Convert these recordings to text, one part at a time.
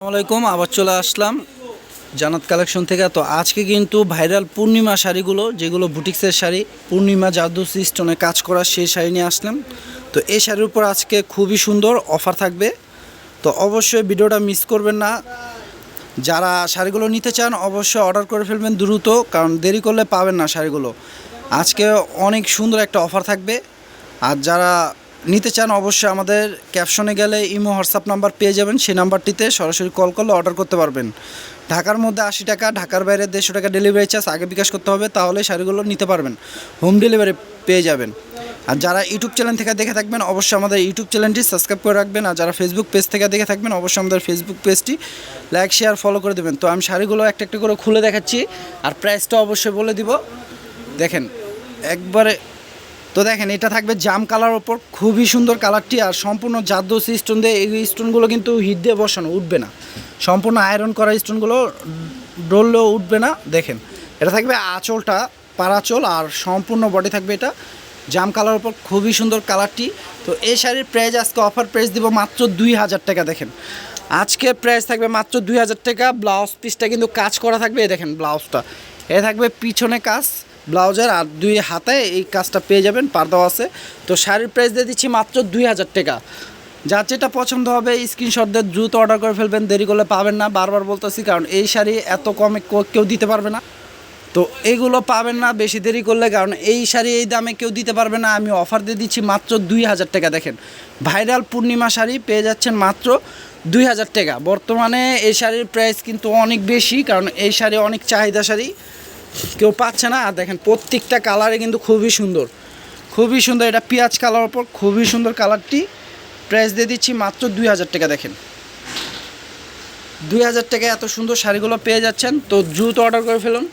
আসসালামাইকুম আবার চলে আসলাম জানাত কালেকশন থেকে। তো আজকে কিন্তু ভাইরাল পূর্ণিমা শাড়িগুলো, যেগুলো বুটিক্সের শাড়ি, পূর্ণিমা জাদু সিস্টনে কাজ করা সেই শাড়ি নিয়ে আসলাম। তো এই শাড়ির উপর আজকে খুবই সুন্দর অফার থাকবে। তো অবশ্যই ভিডিওটা মিস করবেন না। যারা শাড়িগুলো নিতে চান, অবশ্যই অর্ডার করে ফেলবেন দ্রুত, কারণ দেরি করলে পাবেন না শাড়িগুলো। আজকে অনেক সুন্দর একটা অফার থাকবে। আর যারা নিতে চান অবশ্যই আমাদের ক্যাপশনে গেলে ইমো, হোয়াটসঅ্যাপ নাম্বার পেয়ে যাবেন। সেই নাম্বারটিতে সরাসরি কল করলে অর্ডার করতে পারবেন। ঢাকার মধ্যে আশি টাকা, ঢাকার বাইরে দেড়শো টাকা ডেলিভারি চার্জ আগে বিকাশ করতে হবে, তাহলে শাড়িগুলো নিতে পারবেন। হোম ডেলিভারি পেয়ে যাবেন। আর যারা ইউটিউব চ্যানেল থেকে দেখে থাকবেন, অবশ্যই আমাদের ইউটিউব চ্যানেলটি সাবস্ক্রাইব করে রাখবেন। আর যারা ফেসবুক পেজ থেকে দেখে থাকবেন, অবশ্যই আমাদের ফেসবুক পেজটি লাইক শেয়ার ফলো করে দেবেন। তো আমি শাড়িগুলো একটা একটা করে খুলে দেখাচ্ছি। আর প্রাইসটা অবশ্যই বলে দিব। দেখেন, একবারে তো দেখেন, এটা থাকবে জাম কালার ওপর। খুবই সুন্দর কালারটি আর সম্পূর্ণ জাদ্দোসি স্টোন দিয়ে এই স্টোনগুলো কিন্তু হিট দিয়ে বসানো, উঠবে না। সম্পূর্ণ আয়রন করা স্টোনগুলো ডললেও উঠবে না। দেখেন, এটা থাকবে আঁচলটা, পারাচল আর সম্পূর্ণ বডি থাকবে এটা। জাম কালার ওপর খুবই সুন্দর কালারটি। তো এই শাড়ির প্রাইস আজকে অফার প্রাইস দিব মাত্র দুই হাজার টাকা, দেখেন। আজকে প্রাইস থাকবে মাত্র দুই হাজার টাকা। ব্লাউজ পিসটা কিন্তু কাজ করা থাকবে দেখেন ব্লাউজটা এ থাকবে পিছনে কাজ। ব্লাউজের আর দুই হাতে এই কাজটা পেয়ে যাবেন, পারদাও আছে। তো শাড়ির প্রাইস দিয়ে দিচ্ছি মাত্র দুই হাজার টাকা। যার যেটা পছন্দ হবে স্ক্রিনশট দিয়ে দ্রুত অর্ডার করে ফেলবেন, দেরি করলে পাবেন না। বারবার বলতেছি, কারণ এই শাড়ি এত কমে কেউ দিতে পারবে না। তো এগুলো পাবেন না, বেশি দেরি করলে, কারণ এই শাড়ি এই দামে কেউ দিতে পারবে না। আমি অফার দিয়ে দিচ্ছি মাত্র দুই হাজার টাকা, দেখেন। ভাইরাল পূর্ণিমা শাড়ি পেয়ে যাচ্ছেন মাত্র দুই হাজার টাকা। বর্তমানে এই শাড়ির প্রাইস কিন্তু অনেক বেশি, কারণ এই শাড়ি অনেক চাহিদা শাড়ি। কেউ পাচ্ছে না। আর দেখেন, প্রত্যেকটা কালারে কিন্তু খুবই সুন্দর। খুবই সুন্দর। এটা পেঁয়াজ কালার ওপর খুবই সুন্দর কালারটি প্রাইস দিয়ে দিচ্ছি মাত্র দুই হাজার টাকা, দেখেন। দুই হাজার টাকায় এত সুন্দর শাড়িগুলো পেয়ে যাচ্ছেন। তো দ্রুত অর্ডার করে ফেলুন।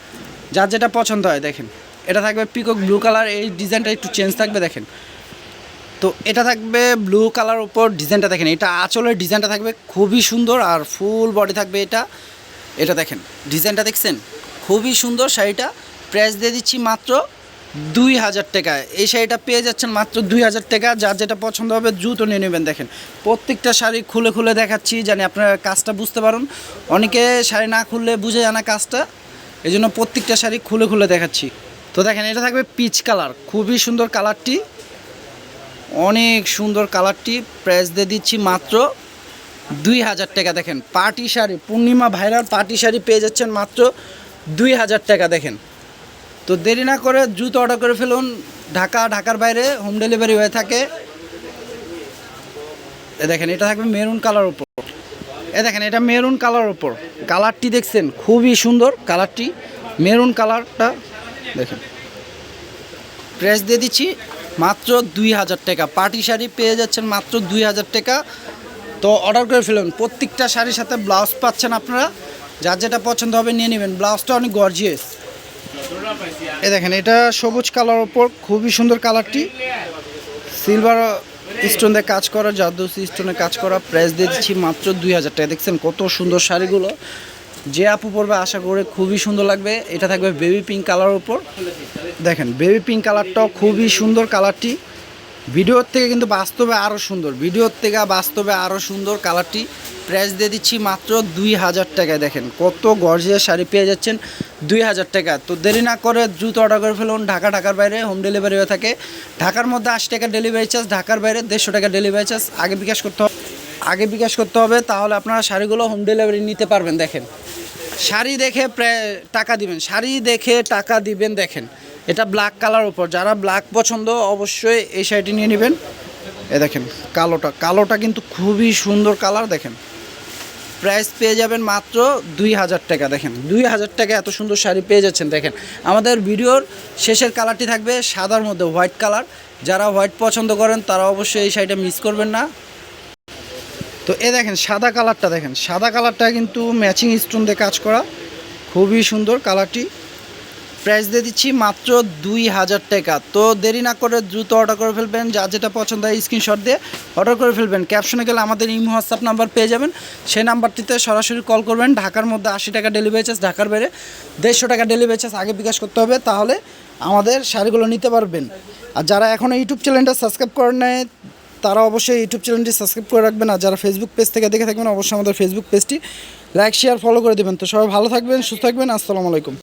যার যেটা পছন্দ হয়, দেখেন। এটা থাকবে পিকক ব্লু কালার এই ডিজাইনটা একটু চেঞ্জ থাকবে, দেখেন। তো এটা থাকবে ব্লু কালার উপর ডিজাইনটা দেখেন। এটা আঁচলের ডিজাইনটা থাকবে খুবই সুন্দর। আর ফুল বডি থাকবে এটা। এটা দেখেন ডিজাইনটা দেখছেন? খুবই সুন্দর শাড়িটা। প্রাইস দিয়ে দিচ্ছি মাত্র দুই হাজার টাকা। এই শাড়িটা পেয়ে যাচ্ছেন মাত্র দুই হাজার টাকা। যার যেটা পছন্দ হবে দ্রুত নিয়ে নেবেন, দেখেন। প্রত্যেকটা শাড়ি খুলে খুলে দেখাচ্ছি, জানি আপনারা কাজটা বুঝতে পারুন। অনেকে শাড়ি না খুললে বুঝে জানা কাজটা। এই জন্য প্রত্যেকটা শাড়ি খুলে খুলে দেখাচ্ছি। তো দেখেন, এটা থাকবে পিচ কালার খুবই সুন্দর কালারটি অনেক সুন্দর কালারটি প্রাইস দিয়ে দিচ্ছি মাত্র দুই হাজার টাকা। দেখেন, পার্টি শাড়ি, পূর্ণিমা ভাইরাল পার্টি শাড়ি পেয়ে যাচ্ছেন মাত্র দুই হাজার টাকা দেখেন। তো দেরি না করে দ্রুত অর্ডার করে ফেলুন। ঢাকা, ঢাকার বাইরে হোম ডেলিভারি হয়ে থাকে। এ দেখেন, এটা থাকবে মেরুন কালার উপর। এ দেখেন, এটা মেরুন কালার উপর। কালারটি দেখছেন, খুবই সুন্দর কালারটি। মেরুন কালারটা দেখেন। প্রাইস দিয়ে দিচ্ছি মাত্র দুই হাজার টাকা। পার্টি শাড়ি পেয়ে যাচ্ছেন মাত্র দুই হাজার টাকা। তো অর্ডার করে ফেলুন। প্রত্যেকটা শাড়ির সাথে ব্লাউজ পাচ্ছেন আপনারা। যার যেটা পছন্দ হবে নিয়ে নেবেন। ব্লাউজটা অনেক গর্জিয়াস এ দেখেন, এটা সবুজ কালার ওপর খুবই সুন্দর কালারটি। সিলভার স্টোন দিয়ে কাজ করা, জাদুসি স্টোনে কাজ করা প্রাইস দিচ্ছি মাত্র দুই হাজার টাকা। দেখছেন কত সুন্দর শাড়িগুলো। যে আপু পরবে, আশা করে খুবই সুন্দর লাগবে। এটা থাকবে বেবি পিঙ্ক কালার ওপর দেখেন বেবি পিঙ্ক কালারটাও খুবই সুন্দর কালারটি ভিডিওর থেকে কিন্তু বাস্তবে আরও সুন্দর। ভিডিওর থেকে বাস্তবে আরও সুন্দর কালারটি প্রাইস দিয়ে দিচ্ছি মাত্র দুই হাজার টাকায়। দেখেন, কত গর্জিয়াস শাড়ি পেয়ে যাচ্ছেন দুই হাজার টাকা। তো দেরি না করে দ্রুত অর্ডার করে ফেলুন। ঢাকা, ঢাকার বাইরে হোম ডেলিভারি হয়ে থাকে। ঢাকার মধ্যে আশি টাকা ডেলিভারি চার্জ ঢাকার বাইরে দেড়শো টাকা ডেলিভারি চার্জ আগে বিকাশ করতে হবে, আগে বিকাশ করতে হবে, তাহলে আপনারা শাড়িগুলো হোম ডেলিভারি নিতে পারবেন। দেখেন, শাড়ি দেখে প্রায় টাকা দিবেন, শাড়ি দেখে টাকা দিবেন। দেখেন এটা ব্ল্যাক কালার উপর। যারা ব্ল্যাক পছন্দ, অবশ্যই এই শাড়িটি নিয়ে নেবেন। এ দেখেন, কালোটা। কালোটা কিন্তু খুবই সুন্দর কালার দেখেন। প্রাইস পেয়ে যাবেন মাত্র দুই হাজার টাকা, দেখেন। দুই হাজার টাকা এত সুন্দর শাড়ি পেয়ে যাচ্ছেন, দেখেন। আমাদের ভিডিওর শেষের কালারটি থাকবে সাদার মধ্যে হোয়াইট কালার যারা হোয়াইট পছন্দ করেন, তারা অবশ্যই এই শাড়িটা মিস করবেন না। তো এ দেখেন, সাদা কালারটা দেখেন। সাদা কালারটা কিন্তু ম্যাচিং স্টোন দিয়ে কাজ করা। খুবই সুন্দর কালারটি প্রাইস দিয়ে দিচ্ছি মাত্র দুই হাজার টাকা। তো দেরি না করে দ্রুত অর্ডার করে ফেলবেন, যা যেটা পছন্দ হয় স্ক্রিনশট দিয়ে অর্ডার করে ফেলবেন। ক্যাপশনে গেলে আমাদের ইমো হোয়াটসঅ্যাপ নাম্বার পেয়ে যাবেন। সেই নাম্বারটিতে সরাসরি কল করবেন। ঢাকার মধ্যে আশি টাকা ডেলিভারি চার্জ ঢাকার বাইরে দেড়শো টাকা ডেলিভারি চার্জ আগে বিকাশ করতে হবে, তাহলে আমাদের শাড়িগুলো নিতে পারবেন। আর যারা এখনও ইউটিউব চ্যানেলটা সাবস্ক্রাইব করেন নেয় তারা অবশ্যই ইউটিউব চ্যানেলটি সাবস্ক্রাইব করে রাখবেন। আর যারা ফেসবুক পেজ থেকে দেখে থাকবেন, অবশ্যই আমাদের ফেসবুক পেজটি লাইক শেয়ার ফলো করে দেবেন। তো সবাই ভালো থাকবেন, সুস্থ থাকবেন। আসসালামু আলাইকুম।